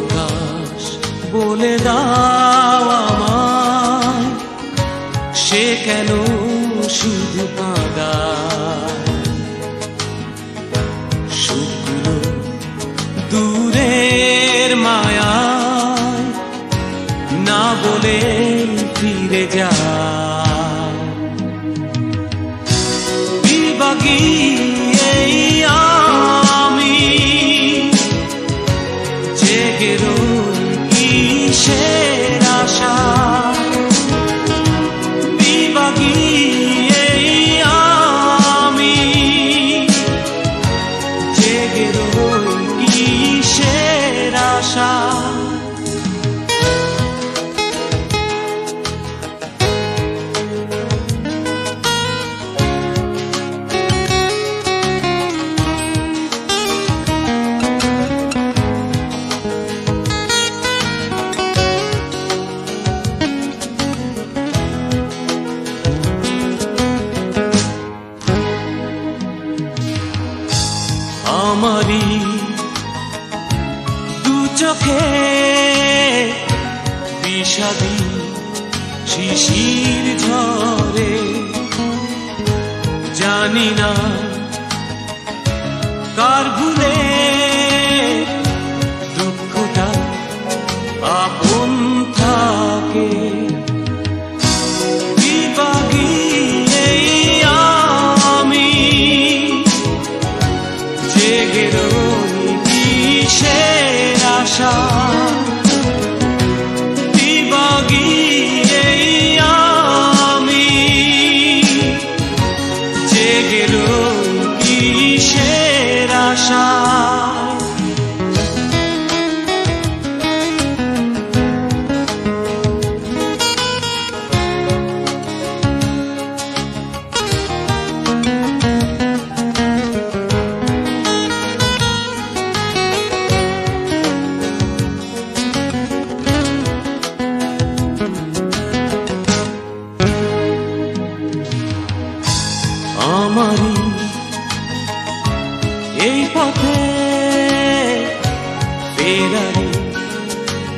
আকাশ, বলে দাও আমায়, সে কেন শুধু কাঁদা শুক্র দূরের মায়া না বলে ফিরে যা বিবাগী hear আমারই দু চোখে বিষাদি শিশির ঝরে। জানি না কার ভুলে জেগে রই কিসের আশা। পথে ফেরারে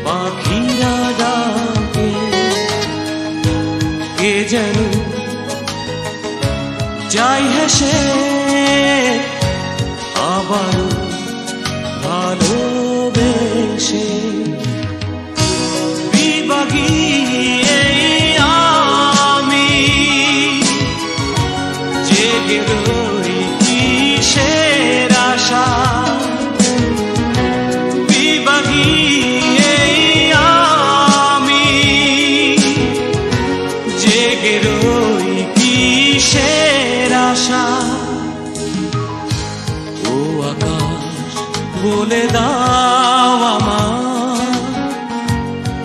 পাখিরা ডাকে কে যেন যাই হেসে আবারও ভালোবেসে বিভাগী কিসের আশা? ও আকাশ, বলে দাও আমার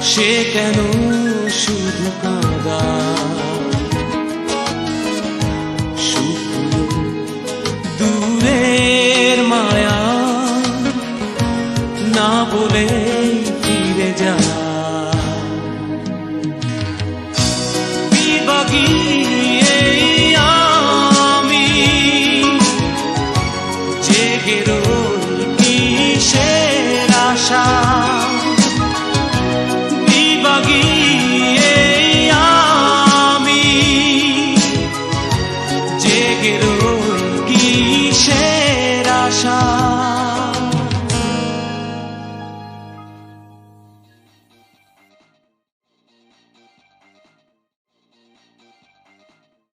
সে কেন শুধু কাঁদা? দূরের মায়া, না বলে ফিরে যা। বিভাগী জেগে রই কিসের আশা